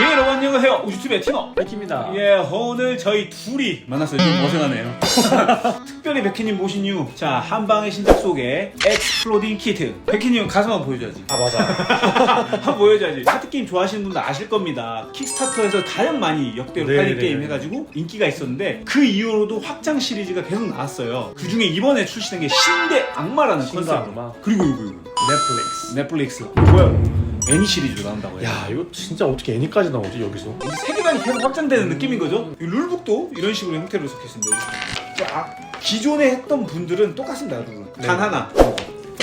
예, 여러분 안녕하세요. 우주TV의 티너. 백입니다. 예, 오늘 저희 둘이 만났어요. 좀 어색하네요. 특별히 백희님 모신 이유. 자, 한방의 신작 속에 엑스플로딩 키트. 백희님 가슴 한번 보여줘야지. 아 맞아. 한번 보여줘야지. 카드게임 좋아하시는 분들 아실 겁니다. 킥스타터에서 가장 많이 역대로 네, 팔린 네, 게임 네. 해가지고 인기가 있었는데 그 이후로도 확장 시리즈가 계속 나왔어요. 그 중에 이번에 출시된 게 신대 악마라는 신대 컨셉. 악마. 그리고 이거 이거. 넷플릭스. 넷플릭스. 뭐야? 애니 시리즈로 나온다고 해요. 야 이거 진짜 어떻게 애니까지 나오지 여기서? 이제 세계관이 계속 확장되는 느낌인 거죠. 이 룰북도 이런 식으로 형태로 적혀 있습니다. 자, 기존에 했던 분들은 똑같습니다. 룰은. 네. 단 하나.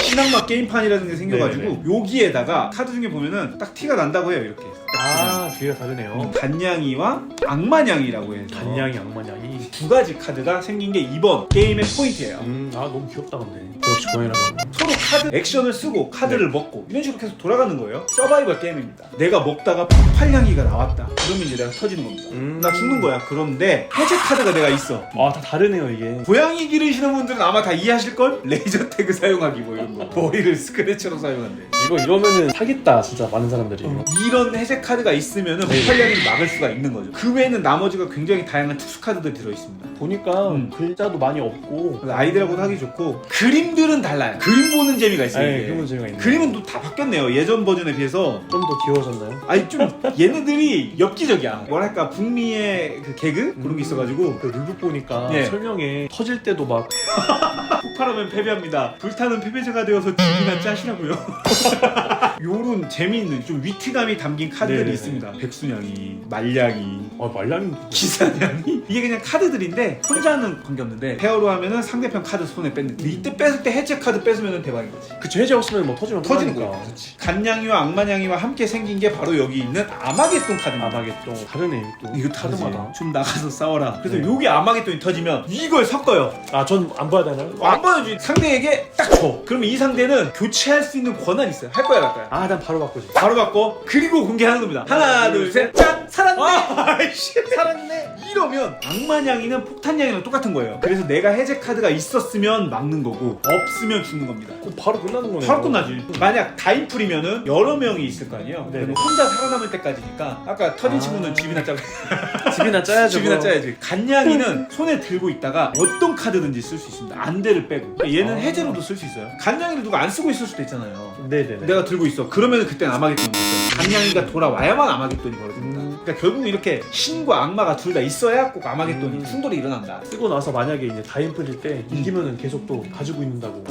신앙마 게임판이라는 게 생겨가지고 네, 여기에다가 카드 중에 보면은 딱 티가 난다고 해요. 이렇게. 아 뒤가 다르네요. 단냥이와 악마냥이라고 해서 단양이 악마냥이. 두 가지 카드가 생긴 게 이번 게임의 포인트예요. 음, 아 너무 귀엽다 근데. 역시 고양이라고. 서로 카드 액션을 쓰고 카드를 먹고 이런 식으로 계속 돌아가는 거예요. 서바이벌 게임입니다. 내가 먹다가 폭발냥이가 나왔다. 그러면 이제 내가 터지는 겁니다. 음. 나 죽는 거야. 그런데 해제 카드가 내가 있어. 아 다 다르네요 이게. 고양이 기르시는 분들은 아마 다 이해하실 걸. 레이저 태그 사용하기 뭐 이런 거. 머리를 스크래쳐로 사용한대. 이거 이러면은 사겠다 진짜 많은 사람들이. 이런 해제 카드가 있으면은 네. 폭발량을 막을 수가 있는 거죠. 그 외에는 나머지가 굉장히 다양한 특수 카드들이 들어 있습니다. 보니까 음. 글자도 많이 없고. 그래서 아이들하고도 하기 좋고 그림들은 달라요. 그림 보는 재미가 있어요. 네, 이게. 그런 재미가 있네. 그림은 또 다 바뀌었네요. 예전 버전에 비해서. 좀 더 귀여워졌나요? 아니 좀 얘네들이 엽기적이야. 뭐랄까 북미의 그 개그 그런 게 있어가지고 그 룰북 보니까 예. 설명에 터질 때도 막 폭발하면 패배합니다. 불타는 패배자가 되어서 집이나 짜시라고요. 요런 재미있는 좀 위트감이 담긴 카드들이 네네네. 있습니다. 백순양이, 말량이, 아 말량이 기사냥이 이게 그냥 카드들인데 혼자는 관계없는데 페어로 하면은 상대편 카드 손에 뺏는. 근데 이때 뺐을 때 해체 카드 뺏으면 대박인 거지. 그쵸 해제 없으면 뭐 터지면 터지는 끝나니까. 거야. 간냥이와 악마냥이와 함께 생긴 게 바로 여기 있는 아마겟돈 카드입니다. 아마겟돈 다르네 또. 이거 다르지. 카드마다. 좀 나가서 싸워라. 그래서 네. 여기 아마겟돈이 터지면 이걸 섞어요. 아전 안 봐야 되나요? 안 보여주지. 상대에게 딱 줘. 그러면 이 상대는 교체할 수 있는 권한이 있어요. 할 거야, 말 거야. 아, 난 바로 바꾸지. 바로 바꿔. 그리고 공개하는 겁니다. 하나, 둘, 셋, 짠! 살았네! 아이씨. 살았네. 이러면 악마냥이는 폭탄냥이랑 똑같은 거예요. 그래서 내가 해제 카드가 있었으면 막는 거고, 없으면 죽는 겁니다. 그럼 바로 끝나는 거네. 바로 끝나지. 만약 다인풀이면은 여러 명이 있을 거 아니에요? 네네. 그러면 혼자 살아남을 때까지니까 아까 터진 아. 친구는 집이나 짜고 집이나 짜야죠. 집이나. 짜야지. 간냥이는 손에 들고 있다가 어떤 카드든지 쓸 수 있습니다. 안대를 빼고. 그러니까 얘는 아. 해제로도 쓸 수 있어요. 간냥이를 누가 안 쓰고 있을 수도 있잖아요. 네네네. 내가 들고 있어. 그러면 그때는 아마겟돈이 있어요. 간냥이가 돌아와야만 아마겟돈이 벌어집니다. 음. 그러니까 결국 이렇게 신과 악마가 둘 다 있어야 꼭 아마겟돈이 음. 충돌이 일어난다. 쓰고 나서 만약에 이제 다인플일 때 이기면은 계속 또 가지고 있는다고.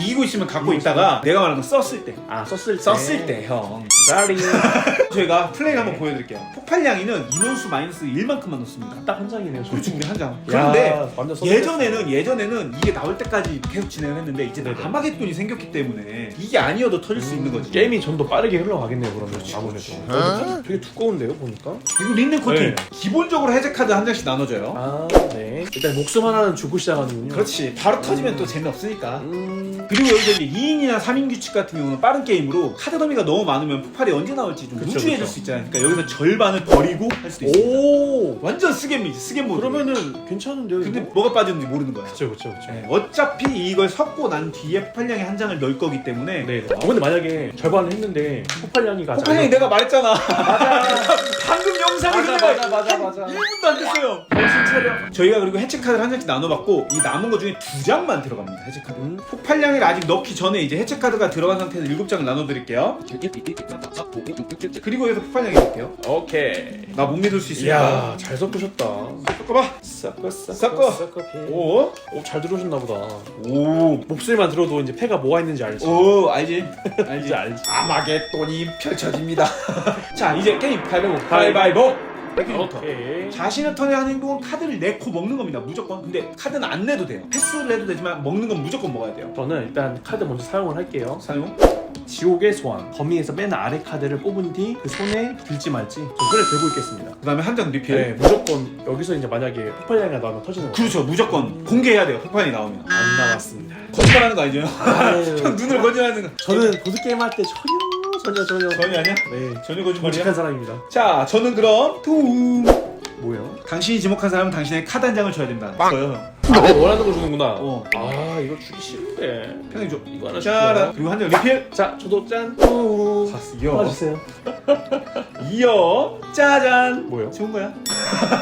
이기고 있으면 갖고 이기고 있다가 내가 말하는 거 썼을 때. 아 썼을 때. 썼을 때 형. 쌀이 저희가 플레이 한번 보여드릴게요. 폭발량이는 인원수 마이너스 1만큼만 넣습니다. 딱 한 장이네요. 그렇죠, 우리 한 장. 야, 그런데 완전 썼을 예전에는 예전에는 이게 나올 때까지 계속 진행을 했는데 이제 네네. 아마겟돈이 생겼기 때문에 이게 아니어도 터질 수 있는 거지. 게임이 좀 더 빠르게 흘러가겠네요. 그러면 아무래도. 그렇지. 어? 되게 두꺼운데요, 보니까. 그리고 린넨 코팅 네. 기본적으로 해제 카드 한 장씩 나눠줘요. 아, 네. 일단 목숨 하나는 주고 시작하는군요. 그렇지. 바로 터지면 또 재미없으니까. 음. 그리고 여기서 이제 2인이나 3인 규칙 같은 경우는 빠른 게임으로 카드 더미가 너무 많으면 폭발이 언제 나올지 좀 그쵸, 우주해질 그쵸. 수 있잖아요. 그러니까 여기서 절반을 버리고 할 수도 있습니다. 오. 완전 스겜이지, 스겜 모드. 그러면은 괜찮은데요. 근데 이거? 뭐가 빠졌는지 모르는 거야. 그쵸, 그쵸, 그쵸. 네, 어차피 이걸 섞고 난 뒤에 폭발량이 한 장을 넣을 거기 때문에 네. 아, 근데 만약에 절반을 했는데 폭발량이가 아직 폭발량이 안 내가 말했잖아. 방금 영상을 맞아, 맞아, 맞아, 맞아. 1분도 안 됐어요. 정신 차려. 저희가 그리고 해체 카드를 한 장씩 나눠봤고 이 남은 것 중에 두 장만 들어갑니다. 해체 카드. 음. 폭발량을 아직 넣기 전에 이제 해체 카드가 들어간 상태에서 일곱 장을 나눠드릴게요. 그리고 여기서 폭발량이 넣을게요. 오케이. 나 못 믿을 수 있으니까. 이야, 잘 섞으셨다. 섞어봐. 섞어, 섞어. 오, 오, 잘 들어오셨나 보다. 오, 목소리만 들어도 이제 패가 뭐가 있는지 알지. 오, 알지? 알지? 알지. 아마겟돈이 펼쳐집니다. 자, 이제 게임 가위바위보. 가위 바위보. 백기부터. 오케이. 자신의 턴에 하는 행동은 카드를 내고 먹는 겁니다. 무조건. 근데 카드는 안 내도 돼요. 패스를 해도 되지만 먹는 건 무조건 먹어야 돼요. 저는 일단 카드 먼저 사용을 할게요. 사용. 지옥의 소환. 범위에서 맨 아래 카드를 뽑은 뒤 그 손에 들지 말지. 저 손에 들고 있겠습니다. 그 다음에 한 장 리필. 네, 무조건 여기서 이제 만약에 폭발량이 나오면 터지는 거. 그렇죠. 무조건 공개해야 돼요. 폭탄이 나오면. 안 나왔습니다. 거짓말하는 거 아니죠? 아유, 형 눈을 거짓말하는 거. 저는 보드 게임 할 때 전혀 전혀 전혀. 전이 아니야? 네. 전혀 거짓말이야? 정직한 사람입니다. 자, 저는 그럼 툼. 뭐예요? 당신이 지목한 사람은 당신의 카드 한 장을 줘야 된다. 저요, 형. 아, 내가 원하는 거 주는구나. 어. 아 이거 주기 싫은데. 편하게 줘. 이거 하나 짜란. 줄게요. 그리고 한 장 리필. 자 저도 짠. 오. 이어. 봐주세요. 이어. 짜잔. 뭐요? 좋은 거야.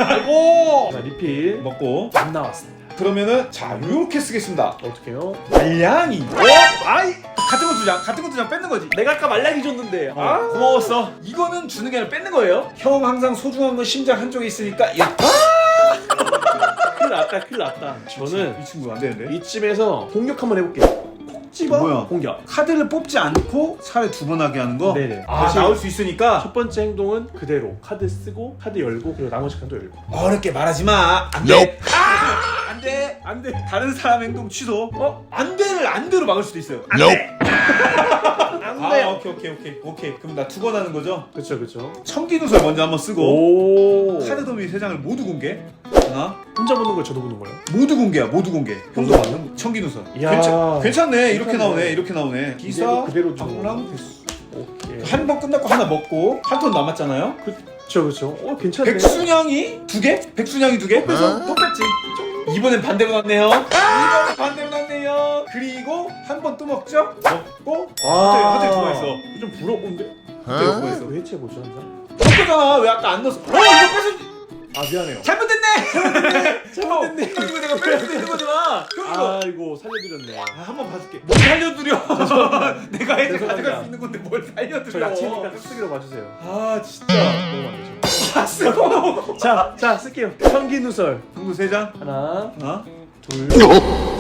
아이고. 자 리필 먹고. 안 나왔습니다. 그러면은 자 요렇게 쓰겠습니다. 어떻게요? 말량이. 어? 아이 같은 거 두 장. 같은 거 두 장 뺏는 거지. 내가 아까 말랑이 줬는데. 아, 고마웠어. 이거는 주는 게 아니라 뺏는 거예요. 형 항상 소중한 건 심장 한쪽에 있으니까. 야, 큰일 났다 큰일 났다. 저는 이 친구 안 되는데. 이쯤에서 공격 한번 해볼게요. 콕 집어. 뭐야? 공격. 카드를 뽑지 않고 차례 두번 하게 하는 거. 네네. 아, 대신 나올 수 있으니까 첫 번째 행동은 그대로 카드 쓰고 카드 열고 그리고 나머지 칸도 열고. 어렵게 말하지 마. 안 돼. 아! 안 돼. 안 돼. 다른 사람 행동 취소. 어? 안 돼를 안 돼로 막을 수도 있어요. 안. 돼. 안 아, 돼요. 오케이 오케이 오케이 오케이. 그럼 나두번 하는 거죠? 그렇죠 그렇죠. 청기누설 먼저 한번 쓰고 오. 카드 더미 세 장을 모두 공개. 하나. 혼자 보는 걸 저도 보는 거예요? 모두 공개야. 모두 공개. 형도 맞는 청기누설. 이야. 괜찮, 괜찮네. 이렇게 괜찮네. 나오네. 이렇게 나오네. 기사 그대로 줘. 방랑 됐어. 오케이. 한 번 끝났고 하나 먹고 한 톤 남았잖아요. 그렇죠 그렇죠. 어 괜찮네. 백순양이 두 개? 백순양이 두 개? 그래서 또 뺐지. 이번엔 반대로 났네요. 이번엔 반대로 그리고 한 번 또 먹죠? 먹고 아. 하트에 두번 있어. 좀 부러운데? 두번 있어. 왜 해체 보죠 항상? 섞었잖아. 왜 아까 안 넣었어? 어 이거 뺏어. 아 미안해요. 잘못됐네. 잘못됐네. 잘못됐네. 형 이거 내가 뺄 수도 있는 거잖아. 아이고 살려드렸네. 아, 한번 봐줄게. 뭘 살려드려? 내가 이제 죄송합니다. 가져갈 수 있는 건데 뭘 저 살려드려? 야채니까 깍두기로 봐주세요. 아 진짜. 너무. 봤어. 자, 자 쓸게요. 청기 누설 형도 세 장. 하나, 하나. 둘,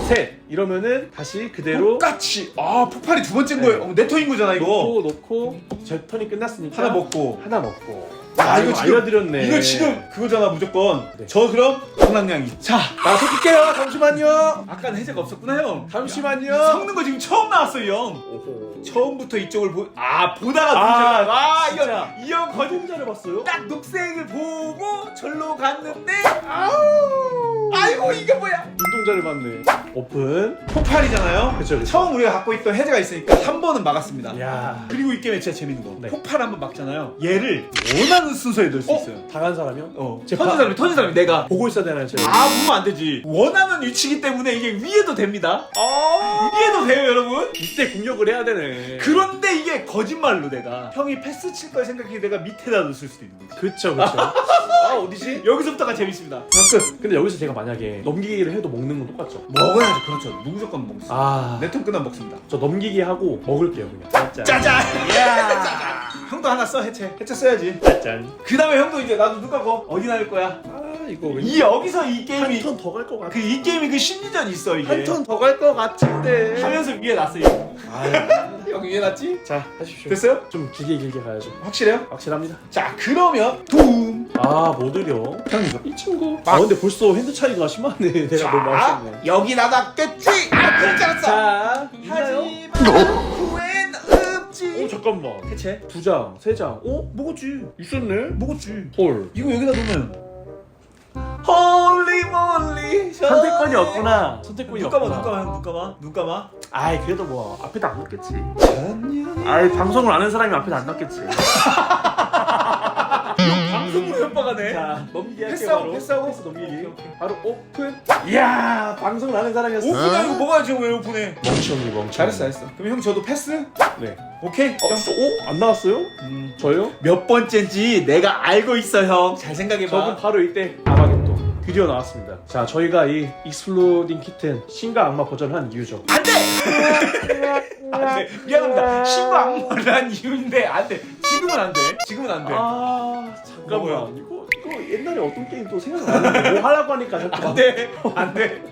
셋. 이러면은 다시 그대로 똑같이. 아 폭발이 두 번째인 네. 거예요. 어, 내 턴인 거잖아 이거. 놓고 놓고 제 턴이 끝났으니까 하나 먹고. 하나 먹고. 아, 아, 이거 지금- 알려드렸네. 이거 지금 그거잖아 무조건. 네. 저 그럼 황랑냥이. 자나 섞을게요. 잠시만요. 아까는 해제가 없었구나 형. 잠시만요. 섞는 거 지금 처음 나왔어요 형. 오호. 처음부터 이쪽을 보. 아 보다가 아. 아 진짜. 이형 이형 거짓. 거짓말을 봤어요? 딱 녹색을 보고 절로 갔는데 아우 아이고 이게 뭐야 눈동자를 봤네. 오픈. 폭발이잖아요 그쵸, 그쵸. 처음 우리가 갖고 있던 해제가 있으니까 한 번은 막았습니다 야. 그리고 이 게임에 진짜 재밌는 거 네. 폭발 한번 막잖아요 얘를 원하는 순서에 넣을 수 어? 있어요 당한 사람이요? 어 제 터진 바- 사람이 터진 사람이 내가 보고 있어야 되나요, 제가? 아 보면 안 되지 원하는 위치이기 때문에 이게 위에도 됩니다 아. 위에도 돼요 여러분 이때 공격을 해야 되네. 그런데 이게 거짓말로 내가 형이 패스 칠 걸 생각해 내가 밑에다 넣을 수도 있는 거지 그쵸, 그쵸. 아, 어디지? 여기서부터가 재밌습니다 끝. 근데 여기서 제가 만약에 넘기기를 해도 먹는 건 똑같죠? 먹어야죠 그렇죠 무조건 먹습니다 아. 내턴 끝나면 먹습니다 저 넘기기 하고 먹을게요, 그냥. 짠. 짜잔! 야! 형도 하나 써 해체. 해체 써야지. 짠. 그 다음에 형도 이제 나도 누가 거 어디 나올 거야? 아, 이거 이 여기서 이 게임이 한턴 더 갈 것 같아. 그 이 게임이 그 심리전 이 있어 이게. 한 턴 더 갈 것 같은데. 하면서 위에. 아유. 여기 위에 놨지? 자, 하십시오. 됐어요? 좀 길게 길게 가야죠. 확실해요? 확실합니다. 자 그러면 둠. 아, 못 느려. 형이죠. 이 친구. 아, 근데 벌써 핸드 차이가 심하네. 내가 너무 자 아쉽네. 여기 나갔겠지? 아 그럴 줄 알았어. 자, 있나요? 하지만 후엔 없지. 오, 잠깐만. 해체. 두 장, 세 장. 어? 먹었지. 있었네. 먹었지. 헐. 이거 여기다 놓으면. 몰리. 선택권이 없구나. 선택권이 눈 감아 없구나. 눈 감아 형눈 감아 눈 감아. 아이, 그래도 뭐 앞에도 안 넣겠지. 아이, 방송을 아는 사람이 앞에도 안 넣겠지. 방송으로 협박하네. 자, 넘기기 할게요. 패스하고, 바로. 패스하고. 패스 넘기기. 바로 오픈. 이야, 방송을 아는 사람이었어. 오픈아 이거 먹어야지 왜 오픈해? 멍청이 멍청이. 잘했어 잘했어. 그럼 형 저도 패스? 네. 오케이. 어, 어? 안 나왔어요? 음. 저요? 몇 번째인지 내가 알고 있어 형. 잘 생각해봐. 저분 바로 이때 아마겟돈 드디어 나왔습니다. 자, 저희가 이 익스플로딩 키튼 신과 악마 버전을 한 이유죠. 안 돼. 안 돼. 미안합니다. 신고 악마를 한 이유인데 안 돼. 지금은 안 돼. 지금은 안 돼. 아, 잠깐만. 이거 이거 옛날에 어떤 게임 또 생각나는데 뭐 하려고 하니까 자꾸 안돼. 안 돼.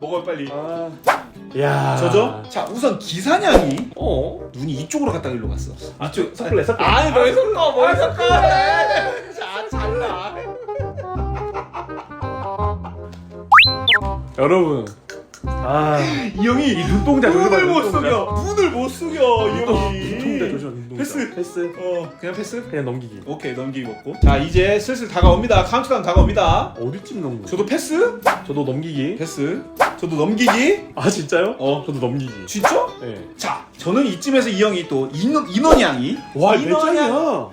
먹어 빨리. 아. 야. 저죠? 자 우선 기사냥이 어? 눈이 이쪽으로 갔다 일로 갔어. 이쪽 섞을래 섞을래. 아니 뭘 섞어 뭘 섞어. 자 잘라. 여러분. 아, 이 형이 이 눈동자 눈을 못. 속여. 눈을 못 속여 이 형이. 눈동자 조심 눈동자. 패스. 패스. 어 그냥 패스? 그냥 넘기기. 오케이 넘기기 먹고. 자 이제 슬슬 다가옵니다. 카운트다운 다가옵니다. 어디쯤 넘는 거? 저도 패스? 저도 넘기기. 패스. 저도 넘기기. 아 진짜요? 어. 저도 넘기기. 진짜? 네. 자 저는 이쯤에서 이 형이 또 인원 인원양이. 와, 인원양.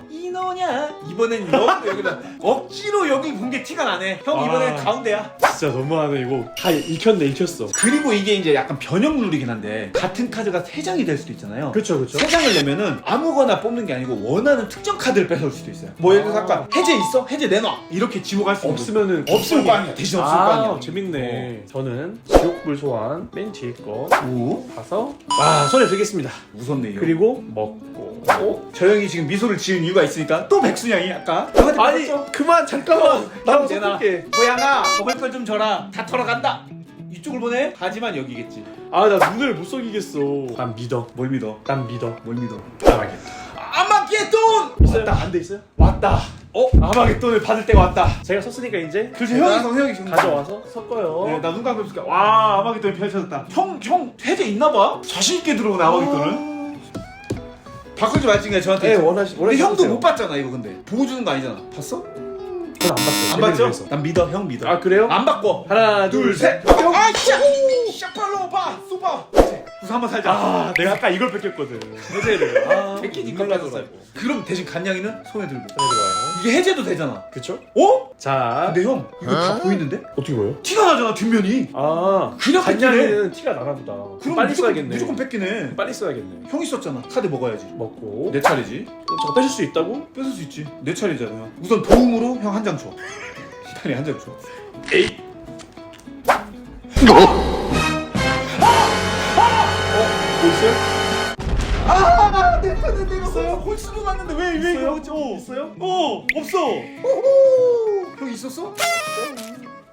뭐냐? 이번엔 너무 여기다. 억지로 여기 본 게 티가 나네. 형 이번엔 아. 가운데야. 진짜 너무하네 이거. 다 읽혔네 읽혔어. 그리고 이게 이제 약간 변형 룰이긴 한데 같은 카드가 세 장이 될 수도 있잖아요. 그쵸 그쵸. 세 장을 내면은 아무거나 뽑는 게 아니고 원하는 특정 카드를 뺏어올 수도 있어요. 뭐 예를 들어서 아까 해제 있어? 해제 내놔. 이렇게 지목할 수 있는 없으면은 없으면 거 아니야. 대신 없으면 거 아니야. 아 재밌네. 저는 지옥불 소환 맨 뒤에 거오 봐서 와 손에 들겠습니다. 무섭네 이거. 그리고 먹고. 어? 저 형이 지금 미소를 지은 이유가 있으니까 또 백순양이 아까 아니 받았죠? 그만 잠깐만 나랑 내놔. 섞을게 고양아 먹을 걸 좀 줘라 다 털어간다 이쪽을 보내? 하지만 여기겠지 아 나 눈을 못 속이겠어 난 믿어 뭘 믿어? 난 믿어 뭘 믿어? 알겠다 아마겟돈! 있어요? 안돼 있어요? 왔다 어? 아마겟돈을 받을 때가 왔다 제가 썼으니까 이제 그렇지 형이 성 형이 성 가져와서 섞어요 네, 나눈 감고 있을까? 와 아마겟돈이 펼쳐졌다 형, 형 해제 있나 봐? 자신 있게 들어오네 아마겟돈을 바꾸지 말지 그냥 저한테. 네 원하시 근데 원하시 형도 못 봤잖아 이거 근데. 보고 주는 거 아니잖아. 봤어? 저는 안 봤어요. 안 봤죠? 난 믿어 형 믿어. 아 그래요? 안 바꿔. 하나 둘셋. 둘셋 아 샤! 샤팔로바 쏘바 우선 한번 살자. 아 내가 아까 이걸 뺏겼거든. 해제를 아 백기니까 뺏었어요 그럼 대신 간냥이는 손에 들고. 들어와요 이게 해제도 되잖아. 그쵸? 어? 자. 근데 형 이거 다 보이는데? 어떻게 보여? 티가 나잖아 뒷면이. 아. 그냥 간장에는 티가 나나 보다. 그럼 빨리 무조건, 써야겠네. 무조건 뺏기네. 빨리 써야겠네. 형이 썼잖아. 카드 먹어야지. 먹고. 내 차례지. 저 뺏을 수 있다고? 뺏을 수 있지. 내 차례잖아 형. 우선 도움으로 형 한 장 줘. 빨리 한 장 줘. 에이 있어요? 홀수로 났는데 왜 왜 이거 어. 있어요? 어 없어. 호호! 형 있었어?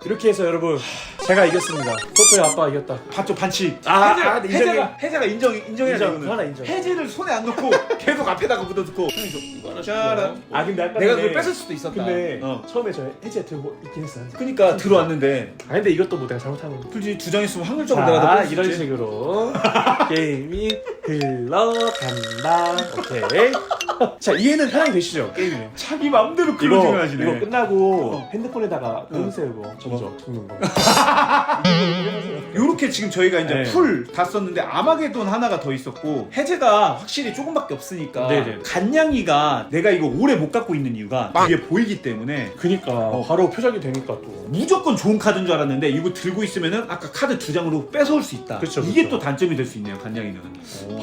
이렇게 해서 여러분 제가 이겼습니다. 토토의 아빠가 이겼다. 봤죠 반칙. 아, 해제가, 아, 네, 인정해. 해제가 해제가 인정 인정해야 인정, 되거든. 하나 인정. 해제를 손에 안 넣고 계속 앞에다가 묻어두고. 형이 줘 이거 하나 짜라. 아 근데 아까 내가 그걸 뺏을 수도 있었다. 근데 어. 처음에 저 해제 들고 있긴 했어요. 그니까 들어왔는데. 아 근데 이것도 뭐 내가 잘못한 거 굳이 두장 있으면 확률적으로 내가 더자 뺄수 이런 있지. 식으로 게임이 흘러간다. 오케이 자 이해는 편하게 되시죠 게임이? 자기 맘대로 이거 클로징을 하시네. 이거 끝나고 어. 핸드폰에다가 음 세우고 점점 적는 거. 요렇게 지금 저희가 이제 네. 풀 다 썼는데 아마겟돈 하나가 더 있었고 해제가 확실히 조금밖에 없으니까 네네. 간냥이가 내가 이거 오래 못 갖고 있는 이유가 뒤에 보이기 때문에 그니까 어. 바로 표적이 되니까 또. 무조건 좋은 카드인 줄 알았는데 이거 들고 있으면은 아까 카드 두 장으로 뺏어올 수 있다. 그쵸, 이게 그쵸. 또 단점이 될 수 있네요 간냥이는.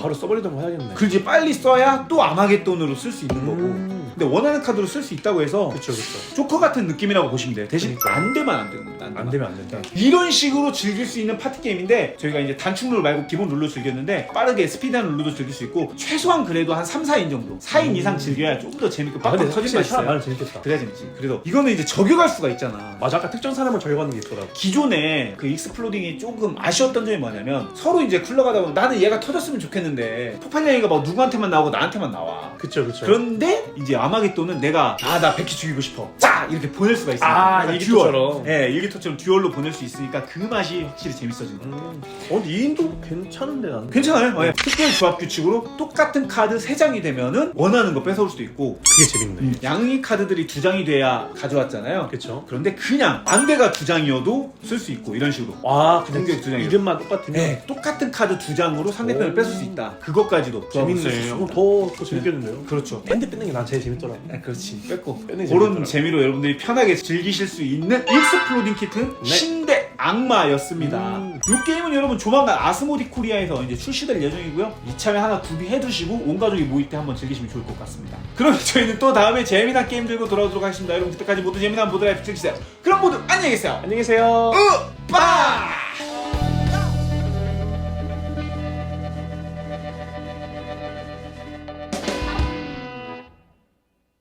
바로 써버리던 거 해야겠네. 그렇지 빨리 써야 또 아마겟돈으로 쓸 수 있는 거고 음. 근데 원하는 카드로 쓸 수 있다고 해서 그쵸 그쵸. 조커 같은 느낌이라고 보시면 돼요. 대신 그러니까. 안 되면 안 되는 겁니다 안 되면 안 된다. 이런 식으로 즐길 수 있는 파티 게임인데 저희가 이제 단축 룰 말고 기본 룰로 즐겼는데 빠르게 스피드한 룰로도 즐길 수 있고 최소한 그래도 한 3, 4인 정도 4인 이상 즐겨야 좀더 재밌고 아 근데 빡빡 터질 수 있어요. 많으면 재밌겠다. 그래야 재밌지. 그래도 이거는 이제 저격할 수가 있잖아. 맞아. 아까 특정 사람을 저격하는 게 있더라고. 기존에 그 익스플로딩이 조금 아쉬웠던 점이 뭐냐면 서로 이제 굴러가다 보면 나는 얘가 터졌으면 좋겠는데 폭발량이가 막 누구한테만 나오고 나한테만 나와. 그쵸 그쵸. 그런데 이제 아마겟돈은 내가 아 나 백희 죽이고 싶어. 자! 이렇게 보낼 수가 있으니까. 아, 약간 일기토처럼. 듀얼. 예 일기토처럼 듀얼로 보낼 수 있으니까 그 맛이 확실히 재밌어지는 거예요. 음. 어 근데 2인도 괜찮은데 나는. 괜찮아요. 예. 특별 조합 규칙으로 똑같은 카드 3장이 되면은 원하는 거 뺏어올 수도 있고. 그게 재밌네. 양이 카드들이 두 장이 돼야 가져왔잖아요. 그쵸. 그런데 그냥 안대가 두 장이어도 쓸 수 있고 이런 식으로. 와 그냥 공격 두 장이요. 이름만 똑같으면? 네, 똑같은 카드 두 장으로 상대편을 오. 뺏을 수 있다. 그것까지도. 재밌네. 그럼 더, 더 재밌겠는데요? 그렇죠. 핸드 뺏는 게 난 제일 재밌 더라 아, 그렇지 뺏고 게 그런 재밌더라. 재미로 여러분들이 편하게 즐기실 수 있는 익스플로딩 키트 네. 신대 악마였습니다. 음. 이 게임은 여러분 조만간 아스모디 코리아에서 이제 출시될 예정이고요. 이참에 하나 구비해 두시고 온 가족이 모일 때 한번 즐기시면 좋을 것 같습니다. 그럼 저희는 또 다음에 재미난 게임 들고 돌아오도록 하겠습니다. 여러분 그때까지 모두 재미난 모드 라이프 즐기세요. 그럼 모두 안녕히 계세요. 안녕히 계세요 으빠!